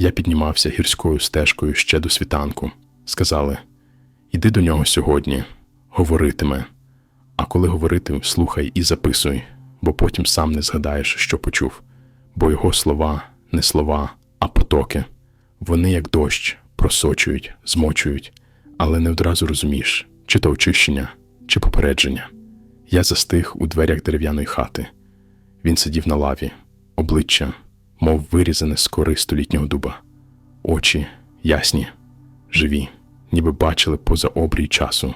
Я піднімався гірською стежкою ще до світанку. Сказали: Іди до нього сьогодні, говоритиме. А коли говорити, слухай і записуй, бо потім сам не згадаєш, що почув. Бо його слова не слова, а потоки. Вони, як дощ, просочують, змочують, але не одразу розумієш, чи то очищення, чи попередження. Я застиг у дверях дерев'яної хати. Він сидів на лаві, обличчя, мов вирізане з кори столітнього дуба, очі ясні, живі, ніби бачили поза обрій часу.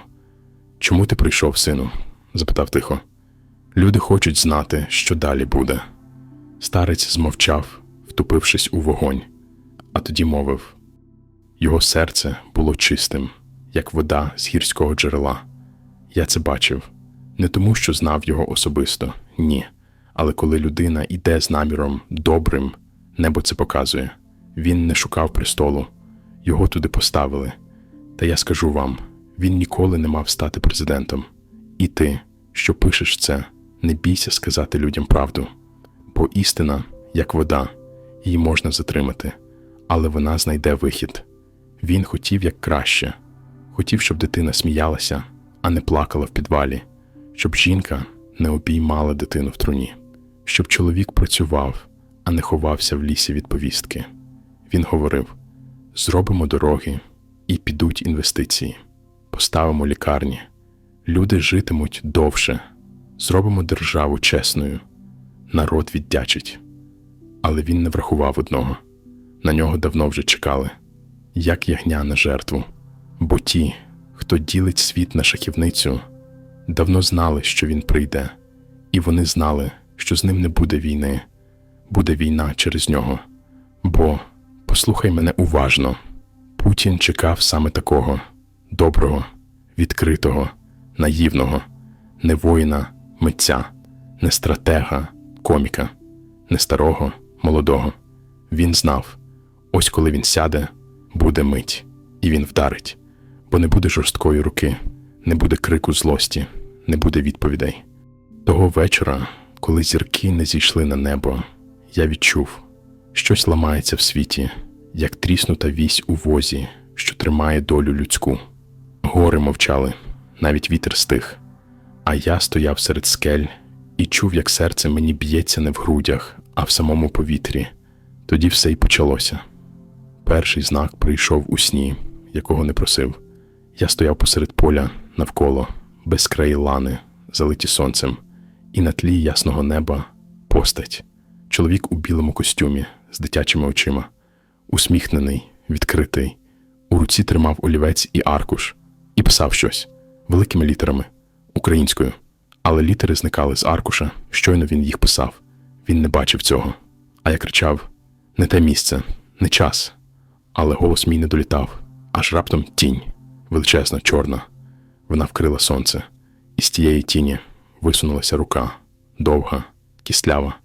Чому ти прийшов, сину? запитав тихо. Люди хочуть знати, що далі буде. Старець змовчав, втупившись у вогонь, а тоді мовив: його серце було чистим, як вода з гірського джерела. Я це бачив не тому, що знав його особисто, ні. Але коли людина йде з наміром добрим, небо це показує. Він не шукав престолу, його туди поставили. Та я скажу вам: він ніколи не мав стати президентом. І ти, що пишеш це, не бійся сказати людям правду, бо істина, як вода, її можна затримати, але вона знайде вихід. Він хотів як краще, хотів, щоб дитина сміялася, а не плакала в підвалі, щоб жінка не обіймала дитину в труні, щоб чоловік працював, а не ховався в лісі від повістки. Він говорив: зробимо дороги і підуть інвестиції, поставимо лікарні, люди житимуть довше, зробимо державу чесною, народ віддячить. Але він не врахував одного. На нього давно вже чекали, як ягня на жертву. Бо ті, хто ділить світ на шахівницю, давно знали, що він прийде, і вони знали, що з ним не буде війни, буде війна через нього. Бо, послухай мене уважно, Путін чекав саме такого доброго, відкритого, наївного, не воїна, митця, не стратега, коміка, не старого, молодого. Він знав, ось коли він сяде, буде мить, і він вдарить, бо не буде жорсткої руки, не буде крику злості, не буде відповідей. Того вечора, коли зірки не зійшли на небо, я відчув, щось ламається в світі, як тріснута вісь у возі, що тримає долю людську. Гори мовчали, навіть вітер стих, а я стояв серед скель і чув, як серце мені б'ється не в грудях, а в самому повітрі. Тоді все й почалося. Перший знак прийшов у сні, якого не просив. Я стояв посеред поля навколо, без краї лани, залиті сонцем, і на тлі ясного неба постать. Чоловік у білому костюмі з дитячими очима, усміхнений, відкритий, у руці тримав олівець і аркуш, і писав щось великими літерами, українською. Але літери зникали з аркуша, щойно він їх писав. Він не бачив цього. А я кричав: не те місце, не час. Але голос мій не долітав, аж раптом тінь, величезна, чорна. Вона вкрила сонце, і з тієї тіні висунулася рука, довга, кістлява, і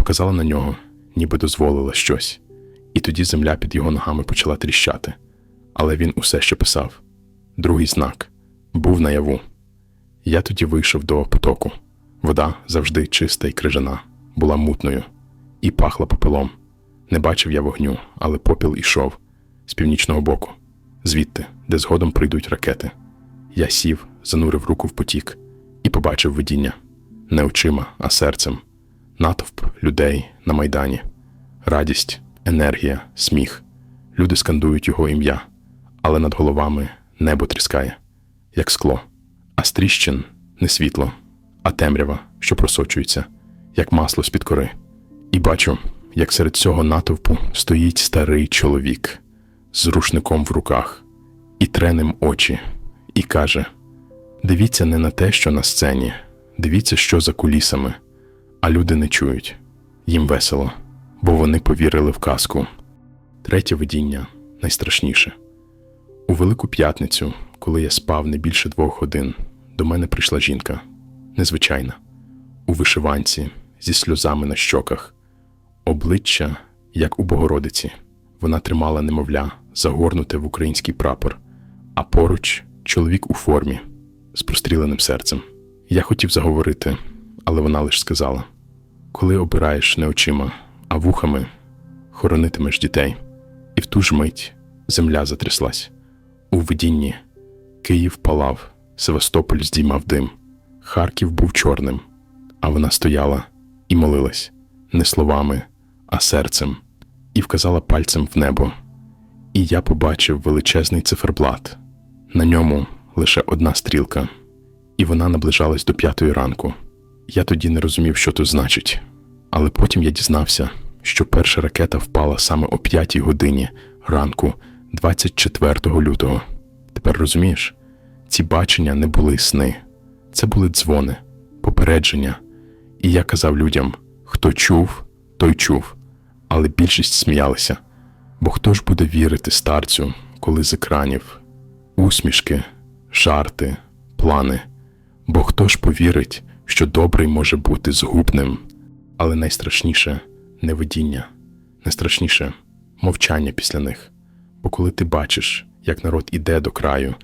показала на нього, ніби дозволила щось. І тоді земля під його ногами почала тріщати. Але він усе ще писав. Другий знак був наяву. Я тоді вийшов до потоку. Вода завжди чиста і крижана, була мутною і пахла попелом. Не бачив я вогню, але попіл ішов з північного боку, звідти, де згодом прийдуть ракети. Я сів, занурив руку в потік і побачив видіння не очима, а серцем, натовп людей на майдані, радість, енергія, сміх. Люди скандують його ім'я, але над головами небо тріскає, як скло, а з тріщин не світло, а темрява, що просочується, як масло з-під кори. І бачу, як серед цього натовпу стоїть старий чоловік з рушником в руках і тренем очі, і каже: Дивіться не на те, що на сцені, дивіться, що за кулісами, а люди не чують. Їм весело, бо вони повірили в казку. Третє видіння найстрашніше. У Велику п'ятницю, коли я спав не більше двох годин, до мене прийшла жінка, незвичайна, у вишиванці, зі сльозами на щоках, обличчя, як у Богородиці. Вона тримала немовля, загорнуте в український прапор, а поруч чоловік у формі з простріленим серцем. Я хотів заговорити, але вона лише сказала: коли обираєш не очима, а вухами, хоронитимеш дітей. І в ту ж мить земля затряслась. У видінні Київ палав, Севастополь здіймав дим, Харків був чорним, а вона стояла і молилась не словами, а серцем, і вказала пальцем в небо. І я побачив величезний циферблат. На ньому лише одна стрілка, і вона наближалась до п'ятої ранку. Я тоді не розумів, що то значить. Але потім я дізнався, що перша ракета впала саме о п'ятій годині ранку 24 лютого. Тепер розумієш, ці бачення не були сни, це були дзвони, попередження. І я казав людям: хто чув, той чув, але більшість сміялися. Бо хто ж буде вірити старцю, коли з екранів усмішки, жарти, плани? Бо хто ж повірить, що добрий може бути згубним, але найстрашніше не видіння, найстрашніше мовчання після них. Бо коли ти бачиш, як народ іде до краю,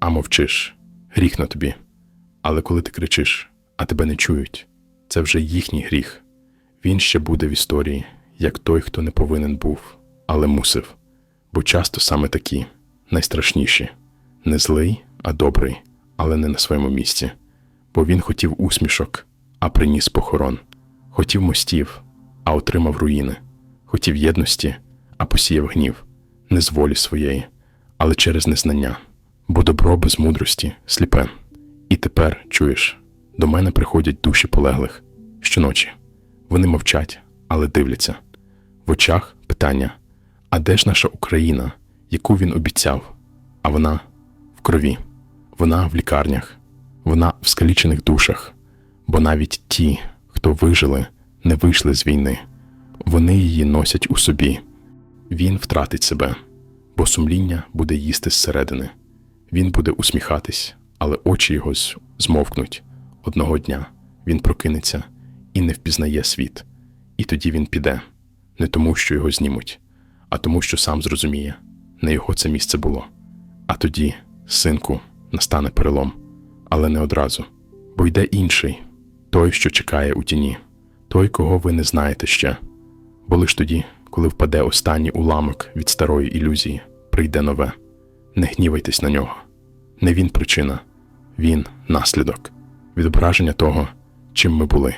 а мовчиш, гріх на тобі. Але коли ти кричиш, а тебе не чують, це вже їхній гріх. Він ще буде в історії, як той, хто не повинен був, але мусив. Бо часто саме такі найстрашніші не злий, а добрий, але не на своєму місці. Бо він хотів усмішок, а приніс похорон, хотів мостів, а отримав руїни, хотів єдності, а посіяв гнів, не з волі своєї, але через незнання, бо добро без мудрості сліпе. І тепер, чуєш, до мене приходять душі полеглих щоночі. Вони мовчать, але дивляться. В очах питання: а де ж наша Україна, яку він обіцяв? А вона в крові, вона в лікарнях, вона в скалічених душах, бо навіть ті, хто вижили, не вийшли з війни, вони її носять у собі. Він втратить себе, бо сумління буде їсти зсередини. Він буде усміхатись, але очі його змовкнуть. Одного дня він прокинеться і не впізнає світ. І тоді він піде не тому, що його знімуть, а тому, що сам зрозуміє, не його це місце було. А тоді, синку, настане перелом, але не одразу, бо йде інший, той, що чекає у тіні, той, кого ви не знаєте ще. Бо лиш тоді, коли впаде останній уламок від старої ілюзії, прийде нове. Не гнівайтесь на нього. Не він причина, він наслідок, відображення того, чим ми були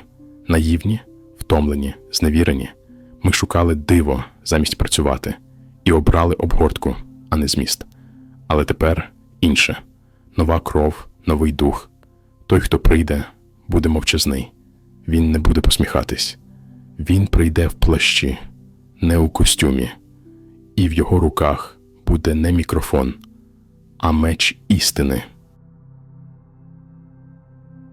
наївні, втомлені, зневірені. Ми шукали диво замість працювати і обрали обгортку, а не зміст. Але тепер інше нова кров, новий дух. Той, хто прийде, буде мовчазний. Він не буде посміхатись. Він прийде в плащі, не у костюмі, і в його руках буде не мікрофон, а меч істини.